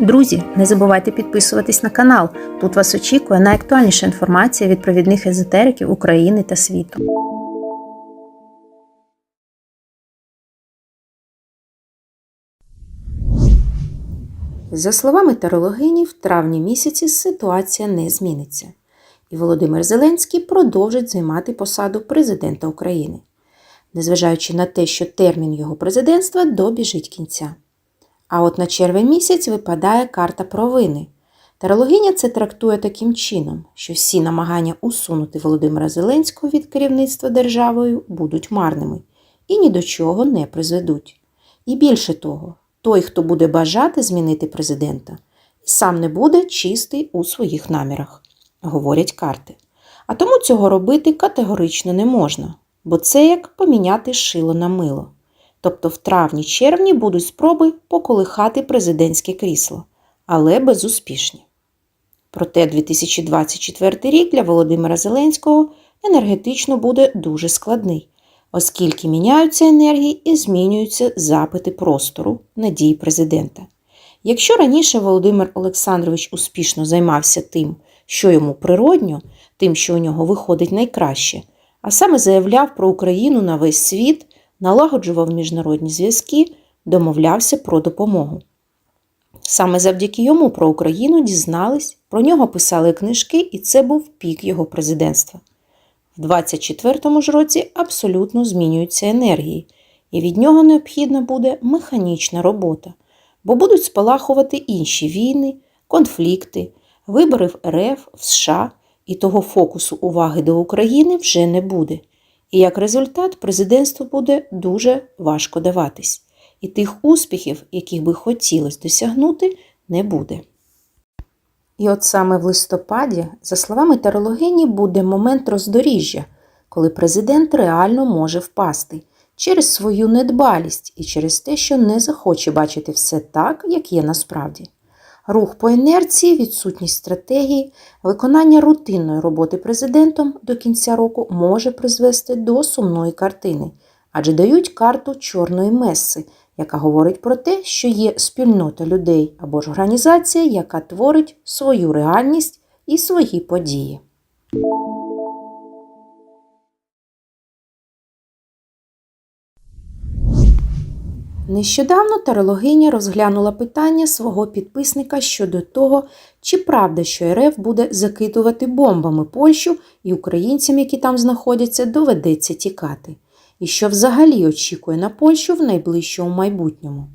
Друзі, не забувайте підписуватись на канал. Тут вас очікує найактуальніша інформація від провідних езотериків України та світу. За словами тарологині, в травні місяці ситуація не зміниться, і Володимир Зеленський продовжить займати посаду президента України, незважаючи на те, що термін його президентства добіжить кінця. А от на червень місяць випадає карта провини. Тарологиня це трактує таким чином, що всі намагання усунути Володимира Зеленського від керівництва державою будуть марними і ні до чого не призведуть. І більше того, той, хто буде бажати змінити президента, сам не буде чистий у своїх намірах, говорять карти. А тому цього робити категорично не можна, бо це як поміняти шило на мило. Тобто в травні-червні будуть спроби поколихати президентське крісло, але безуспішні. Проте 2024 рік для Володимира Зеленського енергетично буде дуже складний, оскільки міняються енергії і змінюються запити простору надії президента. Якщо раніше Володимир Олександрович успішно займався тим, що йому природньо, тим, що у нього виходить найкраще, а саме заявляв про Україну на весь світ, налагоджував міжнародні зв'язки, домовлявся про допомогу. Саме завдяки йому про Україну дізнались, про нього писали книжки, і це був пік його президентства. В 24-му ж році абсолютно змінюються енергії, і від нього необхідна буде механічна робота, бо будуть спалахувати інші війни, конфлікти, вибори в РФ, в США, і того фокусу уваги до України вже не буде. І як результат, президентству буде дуже важко даватись, і тих успіхів, яких би хотілося досягнути, не буде. І от саме в листопаді, за словами тарологині, буде момент роздоріжжя, коли президент реально може впасти через свою недбалість і через те, що не захоче бачити все так, як є насправді. Рух по інерції, відсутність стратегії, виконання рутинної роботи президентом до кінця року може призвести до сумної картини, адже дають карту чорної меси, яка говорить про те, що є спільнота людей або ж організація, яка творить свою реальність і свої події. Нещодавно тарологиня розглянула питання свого підписника щодо того, чи правда, що РФ буде закидувати бомбами Польщу і українцям, які там знаходяться, доведеться тікати, і що взагалі очікує на Польщу в найближчому майбутньому.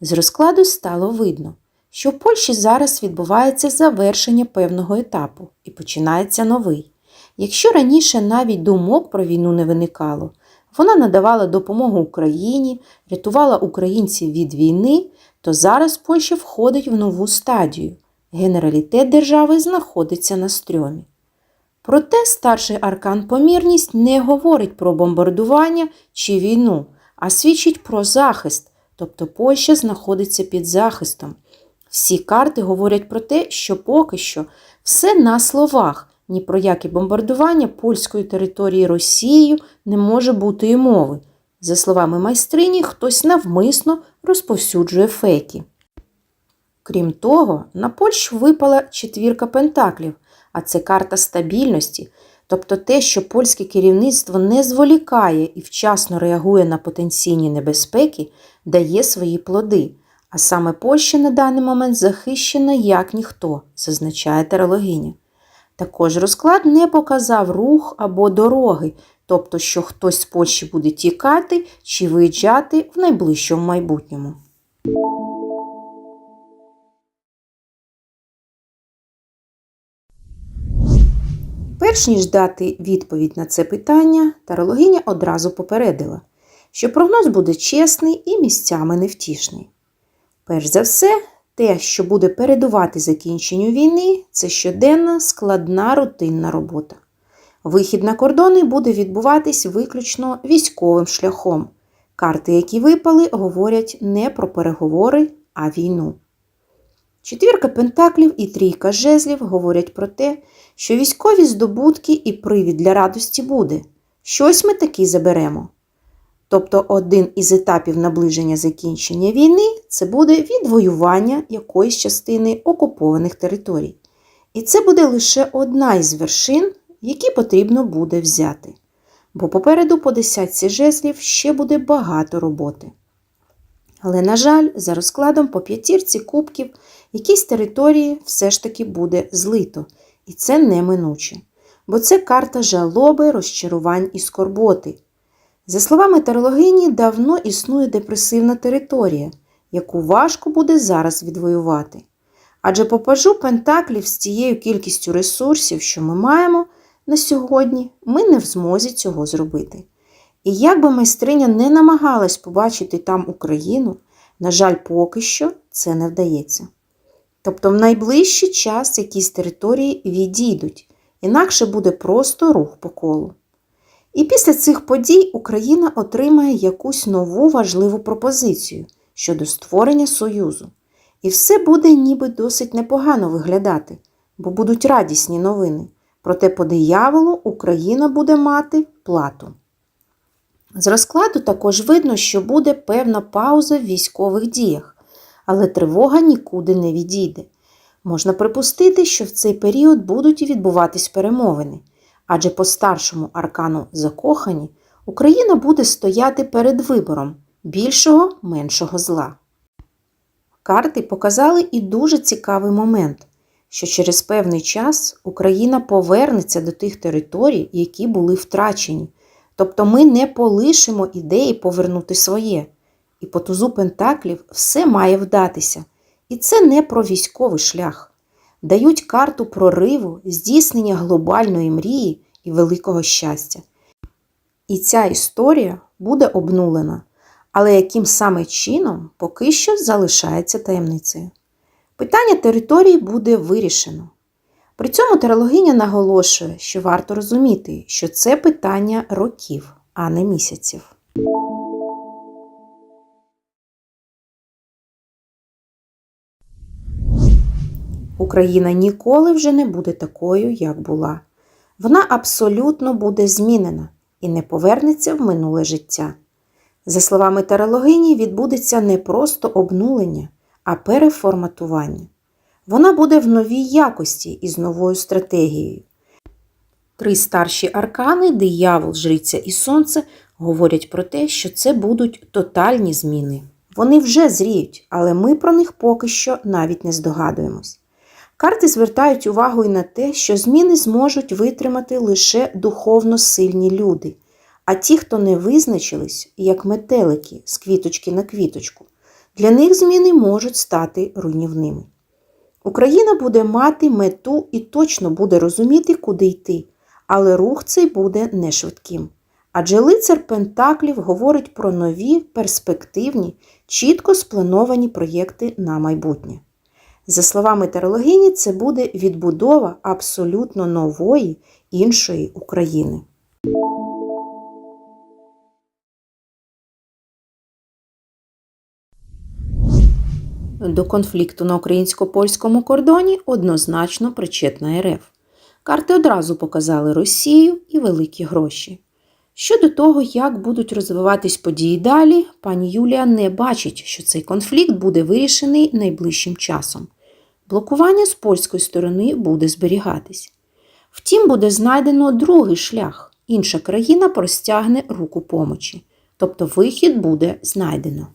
З розкладу стало видно, що в Польщі зараз відбувається завершення певного етапу і починається новий. Якщо раніше навіть думок про війну не виникало, вона надавала допомогу Україні, рятувала українців від війни, то зараз Польща входить в нову стадію. Генералітет держави знаходиться на стрьомі. Проте старший аркан помірність не говорить про бомбардування чи війну, а свідчить про захист, тобто Польща знаходиться під захистом. Всі карти говорять про те, що поки що все на словах. Ні про яке бомбардування польської території Росією не може бути і мови. За словами майстрині, хтось навмисно розповсюджує фейки. Крім того, на Польщу випала четвірка пентаклів, а це карта стабільності, тобто те, що польське керівництво не зволікає і вчасно реагує на потенційні небезпеки, дає свої плоди. А саме Польща на даний момент захищена як ніхто, зазначає терологиня. Також розклад не показав рух або дороги, тобто, що хтось з Польщі буде тікати чи виїжджати в найближчому майбутньому. Перш ніж дати відповідь на це питання, тарологиня одразу попередила, що прогноз буде чесний і місцями невтішний. Перш за все, те, що буде передувати закінченню війни, це щоденна складна рутинна робота. Вихід на кордони буде відбуватись виключно військовим шляхом. Карти, які випали, говорять не про переговори, а війну. Четвірка пентаклів і трійка жезлів говорять про те, що військові здобутки і привід для радості буде. щось ми таки заберемо. Тобто один із етапів наближення закінчення війни це буде відвоювання якоїсь частини окупованих територій. І це буде лише одна із вершин, які потрібно буде взяти. Бо попереду по десятці жезлів ще буде багато роботи. Але, на жаль, за розкладом по п'ятірці кубків якісь території все ж таки буде злито, і це неминуче. Бо це карта жалоби, розчарувань і скорботи. За словами тарологині, давно існує депресивна територія, яку важко буде зараз відвоювати. Адже по пажу Пентаклів з тією кількістю ресурсів, що ми маємо на сьогодні, ми не в змозі цього зробити. І як би майстриня не намагалась побачити там Україну, на жаль, поки що це не вдається. Тобто в найближчий час якісь території відійдуть, інакше буде просто рух по колу. І після цих подій Україна отримає якусь нову важливу пропозицію щодо створення Союзу. І все буде ніби досить непогано виглядати, бо будуть радісні новини. Проте по дияволу Україна буде мати плату. З розкладу також видно, що буде певна пауза в військових діях, але тривога нікуди не відійде. Можна припустити, що в цей період будуть і відбуватись перемовини, адже по старшому аркану закохані Україна буде стояти перед вибором більшого меншого зла. Карти показали і дуже цікавий момент, що через певний час Україна повернеться до тих територій, які були втрачені. Тобто ми не полишимо ідеї повернути своє. І по тузу Пентаклів все має вдатися. І це не про військовий шлях. Дають карту прориву, здійснення глобальної мрії і великого щастя. І ця історія буде обнулена, але яким саме чином поки що залишається таємницею. Питання території буде вирішено. При цьому терологиня наголошує, що варто розуміти, що це питання років, а не місяців. Україна ніколи вже не буде такою, як була. Вона абсолютно буде змінена і не повернеться в минуле життя. За словами тарологині, відбудеться не просто обнулення, а переформатування. Вона буде в новій якості і з новою стратегією. Три старші аркани, диявол, жриця і сонце, говорять про те, що це будуть тотальні зміни. Вони вже зріють, але ми про них поки що навіть не здогадуємось. Карти звертають увагу і на те, що зміни зможуть витримати лише духовно сильні люди, а ті, хто не визначились, як метелики з квіточки на квіточку, для них зміни можуть стати руйнівними. Україна буде мати мету і точно буде розуміти, куди йти, але рух цей буде не швидким. Адже лицар Пентаклів говорить про нові, перспективні, чітко сплановані проєкти на майбутнє. За словами терологині, це буде відбудова абсолютно нової іншої України. До конфлікту на українсько-польському кордоні однозначно причетна РФ. Карти одразу показали Росію і великі гроші. Щодо того, як будуть розвиватись події далі, пані Юлія не бачить, що цей конфлікт буде вирішений найближчим часом. Блокування з польської сторони буде зберігатись. Втім, буде знайдено другий шлях. Інша країна простягне руку помочі, тобто вихід буде знайдено.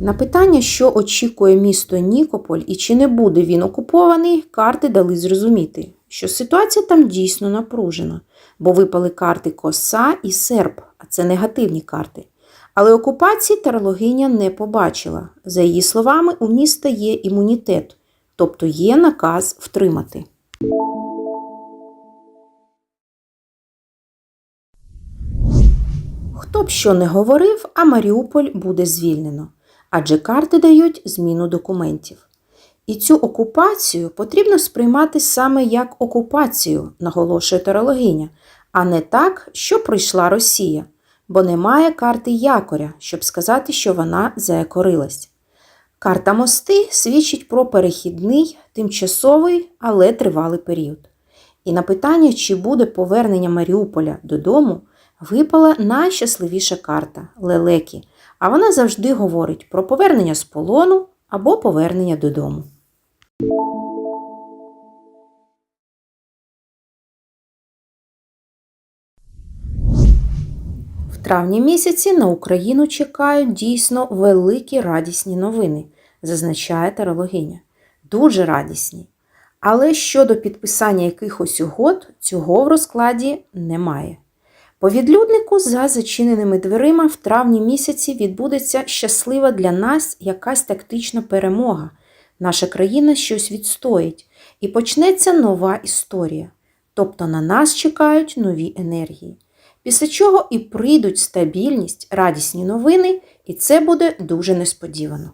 На питання, що очікує місто Нікополь і чи не буде він окупований, карти дали зрозуміти, що ситуація там дійсно напружена, бо випали карти коса і серп, а це негативні карти. Але окупації тарологиня не побачила. За її словами, у міста є імунітет, тобто є наказ втримати. Хто б що не говорив, а Маріуполь буде звільнено, адже карти дають зміну документів. І цю окупацію потрібно сприймати саме як окупацію, наголошує тарологиня, а не так, що прийшла Росія, бо немає карти якоря, щоб сказати, що вона заякорилась. Карта мости свідчить про перехідний, тимчасовий, але тривалий період. І на питання, чи буде повернення Маріуполя додому, випала найщасливіша карта лелеки, а вона завжди говорить про повернення з полону або повернення додому. Травні місяці на Україну чекають дійсно великі радісні новини, зазначає тарологиня. Дуже радісні. Але щодо підписання якихось угод, цього в розкладі немає. По відлюднику за зачиненими дверима в травні місяці відбудеться щаслива для нас якась тактична перемога. Наша країна щось відстоїть і почнеться нова історія. Тобто на нас чекають нові енергії. Після чого і прийдуть стабільність, радісні новини, і це буде дуже несподівано.